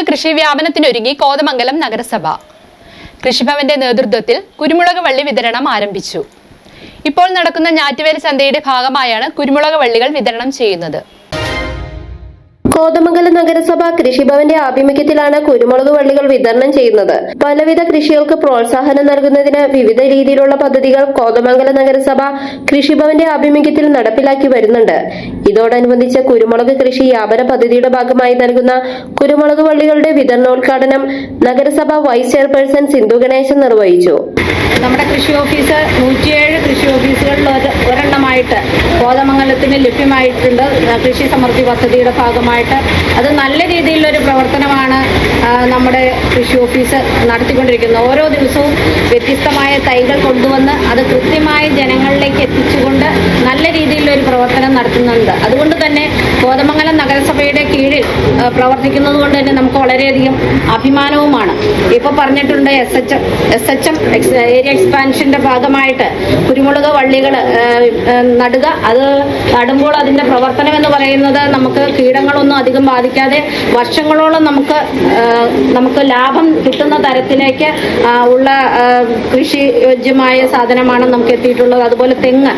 കുരുമുളക് കൃഷി വ്യാപനത്തിനൊരുങ്ങി കോതമംഗലം നഗരസഭ. കൃഷിഭവന്റെ നേതൃത്വത്തിൽ കുരുമുളക് വള്ളി വിതരണം ആരംഭിച്ചു. ഇപ്പോൾ നടക്കുന്ന ഞാറ്റുവേല ചന്തയുടെ ഭാഗമായാണ് കുരുമുളക് വള്ളികൾ വിതരണം ചെയ്യുന്നത്. കോതമംഗലം നഗരസഭ കൃഷിഭവന്റെ ആഭിമുഖ്യത്തിലാണ് കുരുമുളക് വള്ളികൾ വിതരണം ചെയ്യുന്നത്. പലവിധ കൃഷികൾക്ക് പ്രോത്സാഹനം നൽകുന്നതിന് വിവിധ രീതിയിലുള്ള പദ്ധതികൾ കോതമംഗലം നഗരസഭ കൃഷിഭവന്റെ ആഭിമുഖ്യത്തിൽ നടപ്പിലാക്കി വരുന്നുണ്ട്. ഇതോടനുബന്ധിച്ച് കുരുമുളക് കൃഷി വ്യാപന പദ്ധതിയുടെ ഭാഗമായി നൽകുന്ന കുരുമുളക് വള്ളികളുടെ വിതരണോദ്ഘാടനം നഗരസഭ വൈസ് ചെയർപേഴ്സൺ സിന്ധു ഗണേശൻ നിർവഹിച്ചു. നമ്മുടെ കൃഷി ഓഫീസ് നൂറ്റിയേഴ് കൃഷി ഓഫീസുകളിൽ ഒരു ഒരെണ്ണമായിട്ട് കോതമംഗലത്തിന് ലഭ്യമായിട്ടുണ്ട്. കൃഷി സമൃദ്ധി പദ്ധതിയുടെ ഭാഗമായിട്ട്. അത് നല്ല രീതിയിലുള്ളൊരു പ്രവർത്തനമാണ് നമ്മുടെ കൃഷി ഓഫീസ് നടത്തിക്കൊണ്ടിരിക്കുന്നത്. ഓരോ ദിവസവും വ്യത്യസ്തമായ തൈകൾ കൊണ്ടുവന്ന് അത് കൃത്യമായി ജനങ്ങളിലേക്ക് എത്തിച്ചുകൊണ്ട് നല്ല രീതിയിലൊരു പ്രവർത്തനം നടത്തുന്നുണ്ട്. കോതമംഗലം നഗരസഭയുടെ കീഴിൽ പ്രവർത്തിക്കുന്നത് കൊണ്ട് തന്നെ നമുക്ക് വളരെയധികം അഭിമാനവുമാണ്. ഇപ്പോൾ പറഞ്ഞിട്ടുണ്ട് S H S H M area എക്സ്പാൻഷന്റെ ഭാഗമായിട്ട് കുരുമുളക് വള്ളികൾ നടുക. അത് നടുമ്പോൾ അതിന്റെ പ്രവർത്തനം എന്ന് പറയുന്നത് നമുക്ക് കീടങ്ങളൊന്നും അധികം ബാധിക്കാതെ വർഷങ്ങളോളം നമുക്ക് നമുക്ക് ലാഭം കിട്ടുന്ന തരത്തിലേക്ക് ഉള്ള കൃഷി യോജ്യമായ സാധനമാണ് നമുക്ക് എത്തിയിട്ടുള്ളത്. അതുപോലെ തെങ്ങ്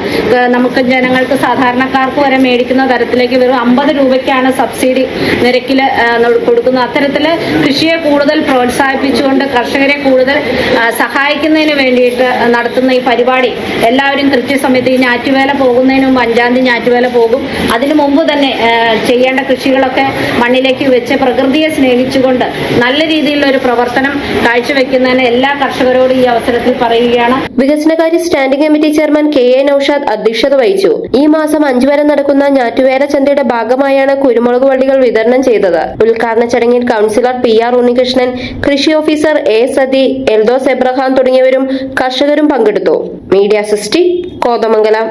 നമുക്ക് ജനങ്ങൾക്ക് സാധാരണക്കാർക്ക് വരെ മേടിക്കുന്ന തരത്തിലേക്ക് വെറും അമ്പത് രൂപയ്ക്കാണ് സബ്സിഡി നിരക്കിൽ കൊടുക്കുന്നത്. അത്തരത്തിൽ കൃഷിയെ കൂടുതൽ പ്രോത്സാഹിപ്പിച്ചുകൊണ്ട് കർഷകരെ കൂടുതൽ സഹായിക്കുന്നതിന് വേണ്ടിയിട്ട് നടത്തുന്ന ഈ പരിപാടി എല്ലാവരും കൃത്യസമയത്ത് ഈ ഞാറ്റുവേല പോകുന്നതിന് മുമ്പ് അഞ്ചാം തീയതി ഞാറ്റുവേല പോകും. അതിനു മുമ്പ് തന്നെ ചെയ്യേണ്ട കൃഷികളൊക്കെ മണ്ണിലേക്ക് വെച്ച് പ്രകൃതിയെ സ്നേഹിച്ചുകൊണ്ട് നല്ല രീതിയിലുള്ള ഒരു പ്രവർത്തനം കാഴ്ചവെക്കുന്നതിന് എല്ലാ കർഷകരോടും ഈ അവസരത്തിൽ പറയുകയാണ്. വികസനകാര്യ standing committee chairman K A Noushad അധ്യക്ഷത വഹിച്ചു. ഈ മാസം അഞ്ചു വരെ നടക്കുന്ന ഞാറ്റുവേല ചന്തയുടെ ഭാഗമായാണ് കുരുമുളക് വള്ളികൾ വിതരണം ചെയ്തത്. ഉദ്ഘാടന ചടങ്ങിൽ കൌൺസിലർ പി ആർ ഉണ്ണികൃഷ്ണൻ കൃഷി ഓഫീസർ എ സതി എൽദോസ് എബ്രഹാം തുടങ്ങിയവരും കർഷകരും പങ്കെടുത്തു. മീഡിയ സിസ്റ്റി കോതമംഗലം.